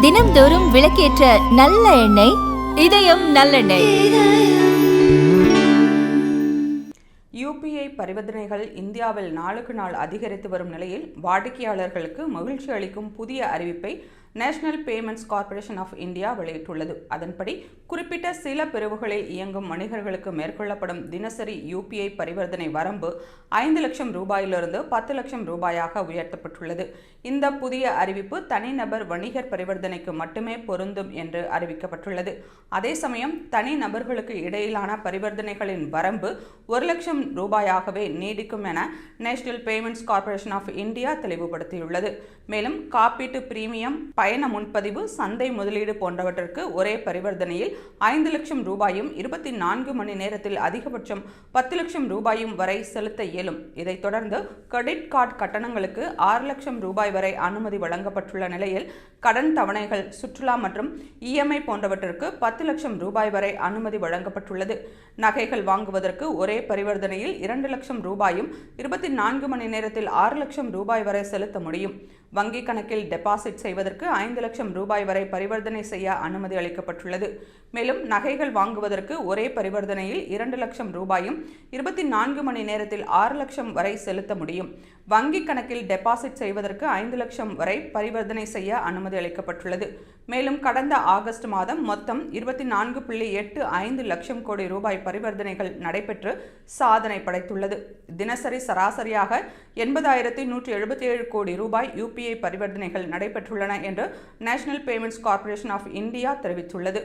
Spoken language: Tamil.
தினம்தோறும் விளக்கேற்ற நல்ல எண்ணெய் இதயம் நல்லெண்ணெய். யூபிஐ பரிவர்த்தனைகள் இந்தியாவில் நாளுக்கு நாள் அதிகரித்து வரும் நிலையில் வாடிக்கையாளர்களுக்கு மகிழ்ச்சி அளிக்கும் புதிய அறிவிப்பை national payments corporation of India வெளியிட்டுள்ளது. அதன்படி குறிப்பிட்ட சில பிரிவுகளில் இயங்கும் வணிகர்களுக்கு மேற்கொள்ளப்படும் தினசரி யூபிஐ பரிவர்த்தனை வரம்பு ஐந்து லட்சம் ரூபாயிலிருந்து பத்து லட்சம் ரூபாயாக உயர்த்தப்பட்டுள்ளது. இந்த புதிய அறிவிப்பு தனிநபர் வணிகர் பரிவர்த்தனைக்கு மட்டுமே பொருந்தும் என்று அறிவிக்கப்பட்டுள்ளது. அதே சமயம் தனி நபர்களுக்கு இடையிலான பரிவர்த்தனைகளின் வரம்பு ஒரு லட்சம் ரூபாயாகவே நீடிக்கும் என national payments corporation of India தெளிவுபடுத்தியுள்ளது. மேலும் காப்பீட்டு பிரீமியம் பயண முன்பதிவு சந்தை முதலீடு போன்றவற்றிற்கு ஒரே பரிவர்த்தனையில் ஐந்து லட்சம் ரூபாயும் இருபத்தி நான்கு மணி நேரத்தில் அதிகபட்சம் பத்து லட்சம் ரூபாயும் வரை செலுத்த இயலும். இதைத் தொடர்ந்து கிரெடிட் கார்டு கட்டணங்களுக்கு ஆறு லட்சம் ரூபாய் வரை அனுமதி வழங்கப்பட்டுள்ள நிலையில் கடன் தவணைகள் சுற்றுலா மற்றும் இஎம்ஐ போன்றவற்றிற்கு பத்து லட்சம் ரூபாய் வரை அனுமதி வழங்கப்பட்டுள்ளது. நகைகள் வாங்குவதற்கு ஒரே பரிவர்த்தனையில் இரண்டு லட்சம் ரூபாயும் இருபத்தி நான்கு மணி நேரத்தில் ஆறு லட்சம் ரூபாய் வரை செலுத்த முடியும். வங்கி கணக்கில் டெபாசிட் செய்வதற்கு ஐந்து லட்சம் ரூபாய் வரை பரிவர்த்தனை செய்ய அனுமதி அளிக்கப்பட்டுள்ளது. மேலும் நகைகள் வாங்குவதற்கு ஒரே பரிவர்த்தனையில் இரண்டு லட்சம் ரூபாயும் இருபத்தி நான்கு மணி நேரத்தில் ஆறு லட்சம் வரை செலுத்த முடியும். வங்கி கணக்கில் டெபாசிட் செய்வதற்கு ஐந்து லட்சம் வரை பரிவர்த்தனை செய்ய அனுமதி அளிக்கப்பட்டுள்ளது. மேலும் கடந்த ஆகஸ்ட் மாதம் மொத்தம் இருபத்தி நான்கு புள்ளி எட்டு ஐந்து லட்சம் கோடி ரூபாய் பரிவர்த்தனைகள் நடைபெற்று சாதனை படைத்துள்ளது. தினசரி சராசரியாக எண்பதாயிரத்தி நூற்றி எழுபத்தி ஏழு கோடி ரூபாய் யூபிஐ பரிவர்த்தனைகள் நடைபெற்றுள்ளன என்று national payments corporation of India தெரிவித்துள்ளது.